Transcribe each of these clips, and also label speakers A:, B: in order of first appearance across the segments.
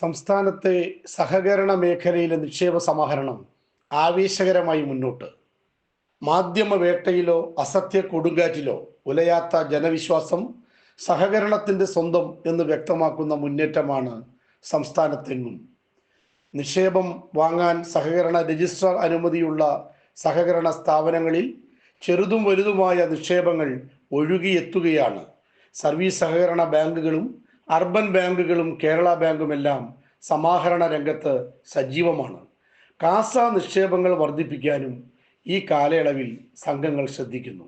A: സംസ്ഥാനത്തെ സഹകരണ മേഖലയിലെ നിക്ഷേപ സമാഹരണം ആവേശകരമായി മുന്നോട്ട്. മാധ്യമ വേട്ടയിലോ അസത്യ കൊടുങ്കാറ്റിലോ ഉലയാത്ത ജനവിശ്വാസം സഹകരണത്തിന്റെ സ്വന്തം എന്ന് വ്യക്തമാക്കുന്ന മുന്നേറ്റമാണ് സംസ്ഥാനത്തെങ്ങും. നിക്ഷേപം വാങ്ങാൻ സഹകരണ രജിസ്ട്രാർ അനുമതിയുള്ള സഹകരണ സ്ഥാപനങ്ങളിൽ ചെറുതും വലുതുമായ നിക്ഷേപങ്ങൾ ഒഴുകിയെത്തുകയാണ്. സർവീസ് സഹകരണ ബാങ്കുകളും അർബൻ ബാങ്കുകളും കേരള ബാങ്കുമെല്ലാം സമാഹരണ രംഗത്ത് സജീവമാണ്. കാസ നിക്ഷേപങ്ങൾ വർദ്ധിപ്പിക്കാനും ഈ കാലയളവിൽ സംഘങ്ങൾ ശ്രദ്ധിക്കുന്നു.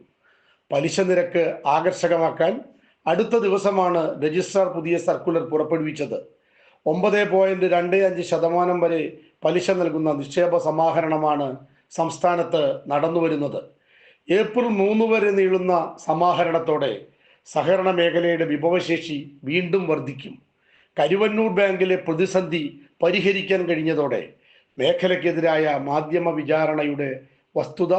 A: പലിശ നിരക്ക് ആകർഷകമാക്കാൻ അടുത്ത ദിവസമാണ് രജിസ്ട്രാർ പുതിയ സർക്കുലർ പുറപ്പെടുവിച്ചത്. ഒമ്പത് പോയിന്റ് രണ്ട് അഞ്ച് ശതമാനം വരെ പലിശ നൽകുന്ന നിക്ഷേപ സമാഹരണമാണ് സംസ്ഥാനത്ത് നടന്നുവരുന്നത്. ഏപ്രിൽ മൂന്ന് വരെ നീളുന്ന സമാഹരണത്തോടെ സഹകരണ മേഖലയുടെ വിഭവശേഷി വീണ്ടും വർദ്ധിക്കും. കരുവന്നൂർ ബാങ്കിലെ പ്രതിസന്ധി പരിഹരിക്കാൻ കഴിഞ്ഞതോടെ മേഖലയ്ക്കെതിരായ മാധ്യമ വിചാരണയുടെ വസ്തുത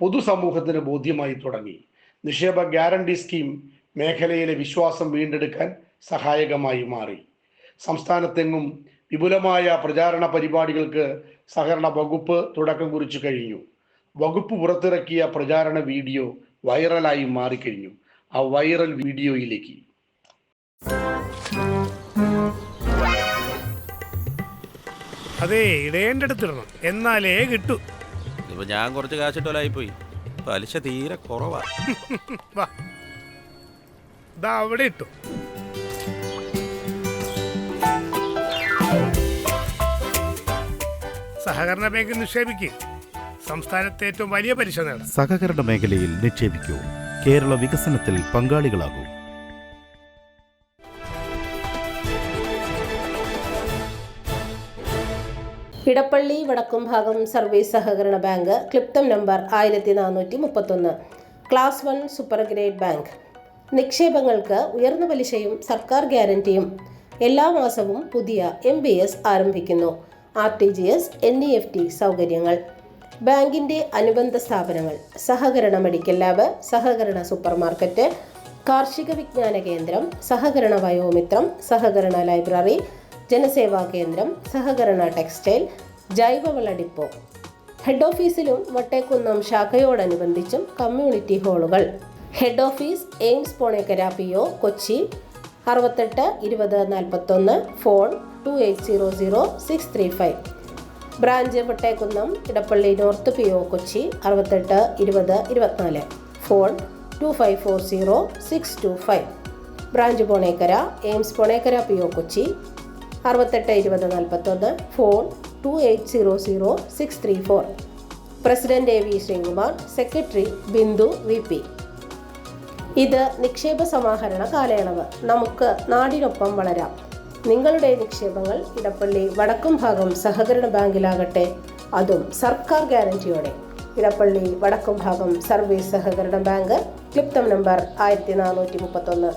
A: പൊതുസമൂഹത്തിന് ബോധ്യമായി തുടങ്ങി. നിക്ഷേപ ഗ്യാരണ്ടി സ്കീം മേഖലയിലെ വിശ്വാസം വീണ്ടെടുക്കാൻ സഹായകമായി മാറി. സംസ്ഥാനത്തെങ്ങും വിപുലമായ പ്രചാരണ പരിപാടികൾക്ക് സഹകരണ വകുപ്പ് തുടക്കം കുറിച്ചു കഴിഞ്ഞു. വകുപ്പ് പുറത്തിറക്കിയ പ്രചാരണ വീഡിയോ വൈറലായി മാറിക്കഴിഞ്ഞു. ആ വൈറൽ വീഡിയോയിലേക്ക്.
B: അതെ ഇടേണ്ട അടുത്തിടണം എന്നാലേ കിട്ടൂ.
C: ഇപ്പൊ ഞാൻ കുറച്ച് കാശിട്ടോലായി പോയി പലിശ തീരെ കുറവാ.
B: വാ. ദാ അവിടെ ഇട്ടു. സഹകരണ ബാങ്ക് നിക്ഷേപിക്കുക സംസ്ഥാനത്തെ ഏറ്റവും വലിയ പലിശ നേടാം
D: സഹകരണ മേഖലയിൽ നിക്ഷേപിക്കൂ. കേരള വികസനത്തിൽ പങ്കാളികളാകൂ.
E: ഇടപ്പള്ളി വടക്കുംഭാഗം സർവീസ് സഹകരണ ബാങ്ക് ക്ലിപ്തം നമ്പർ ആയിരത്തി നാനൂറ്റി മുപ്പത്തൊന്ന് class one super grade bank. നിക്ഷേപങ്ങൾക്ക് ഉയർന്ന പലിശയും സർക്കാർ ഗ്യാരണ്ടിയും എല്ലാ മാസവും പുതിയ എം ആരംഭിക്കുന്നു. R T G S N E F T സൗകര്യങ്ങൾ. ബാങ്കിന്റെ അനുബന്ധ സ്ഥാപനങ്ങൾ സഹകരണ മെഡിക്കൽ ലാബ് സഹകരണ സൂപ്പർമാർക്കറ്റ് കാർഷിക വിജ്ഞാന കേന്ദ്രം സഹകരണ വയോമിത്രം സഹകരണ ലൈബ്രറി ജനസേവാ കേന്ദ്രം സഹകരണ ടെക്സ്റ്റൈൽ ജൈവവള ഡിപ്പോ. ഹെഡ് ഓഫീസിലും വട്ടേക്കുന്നം ശാഖയോടനുബന്ധിച്ചും community ഹാളുകൾ. Head office AIMS Ponekkara P O Kochi അറുപത്തെട്ട് ഇരുപത് നാൽപ്പത്തൊന്ന് phone two eight zero zero six three five. Branch Vattekunnam Edappally north P O Kochi അറുപത്തെട്ട് ഇരുപത് ഇരുപത്തിനാല്. Phone two five four zero six two five. Branch Ponekkara AIMS Ponekkara P O Kochi അറുപത്തെട്ട് ഇരുപത് നാൽപ്പത്തൊന്ന്. Phone two eight zero zero six three four. President A V Sreekumar secretary Bindu V P. ഇത് നിക്ഷേപ സമാഹരണ കാലയളവ്. നമുക്ക് നാടിനൊപ്പം വളരാം. നിങ്ങളുടെ നിക്ഷേപങ്ങൾ ഇടപ്പള്ളി വടക്കും ഭാഗം സഹകരണ ബാങ്കിലാകട്ടെ. അതും സർക്കാർ ഗ്യാരണ്ടിയോടെ ഇടപ്പള്ളി വടക്കും ഭാഗം സർവീസ് സഹകരണ ബാങ്ക് ക്ലിപ്തം നമ്പർ ആയിരത്തി നാനൂറ്റി മുപ്പത്തൊന്ന്